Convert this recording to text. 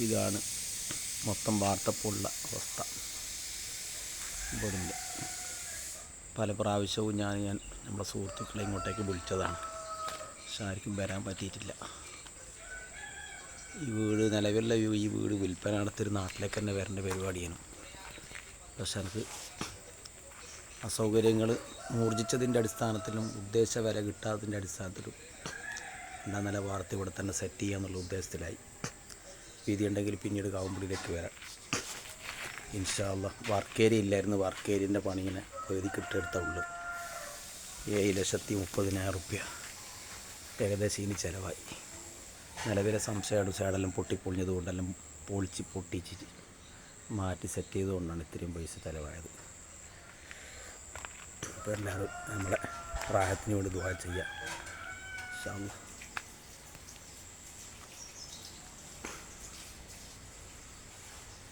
ഇതാണ് മൊത്തം വാർത്തപ്പുള്ള അവസ്ഥ. ഇവിടുണ്ട് പല പ്രാവശ്യവും ഞാൻ ഞാൻ നമ്മുടെ സുഹൃത്തുക്കളെ ഇങ്ങോട്ടേക്ക് വിളിച്ചതാണ്. പക്ഷെ ആർക്കും വരാൻ പറ്റിയിട്ടില്ല. ഈ വീട് നിലവിലുള്ള ഈ വീട് വിൽപ്പന നടത്തിയൊരു നാട്ടിലേക്ക് തന്നെ വരേണ്ട പരിപാടിയാണ്. പക്ഷെ എനിക്ക് അസൗകര്യങ്ങൾ മൂർജിച്ചതിന്റെ അടിസ്ഥാനത്തിലും ഉദ്ദേശ വില കിട്ടാത്തതിന്റെ അടിസ്ഥാനത്തിലും എന്താ നില വാർത്ത ഇവിടെ തന്നെ സെറ്റ് ചെയ്യാന്നുള്ള ഉദ്ദേശത്തിലായി. വീതി ഉണ്ടെങ്കിൽ പിന്നീട് കാവുമ്പിളിയിലേക്ക് വരാം. ഇൻഷാല്ല വർക്കേരി ഇല്ലായിരുന്നു. വർക്കേരിന്റെ പണിയിനെ എഴുതി കിട്ടിയെടുത്ത ഉള്ളു. ഏഴ് ലക്ഷത്തി മുപ്പതിനായിരം റുപ്യ. ഏകദേശം ഇനി ചിലവായി. നിലവിലെ സംശയം സൈഡെല്ലാം പൊട്ടിപ്പൊളിഞ്ഞതുകൊണ്ടെല്ലാം പൊളിച്ച് പൊട്ടിച്ച് മാറ്റി സെറ്റ് ചെയ്തുകൊണ്ടാണ് ഇത്രയും പൈസ ചിലവായത്. അപ്പോൾ എല്ലാവരും നമ്മളെ പ്രായത്തിന് വേണ്ടി ദുവാ ചെയ്യാം. അല്ലാ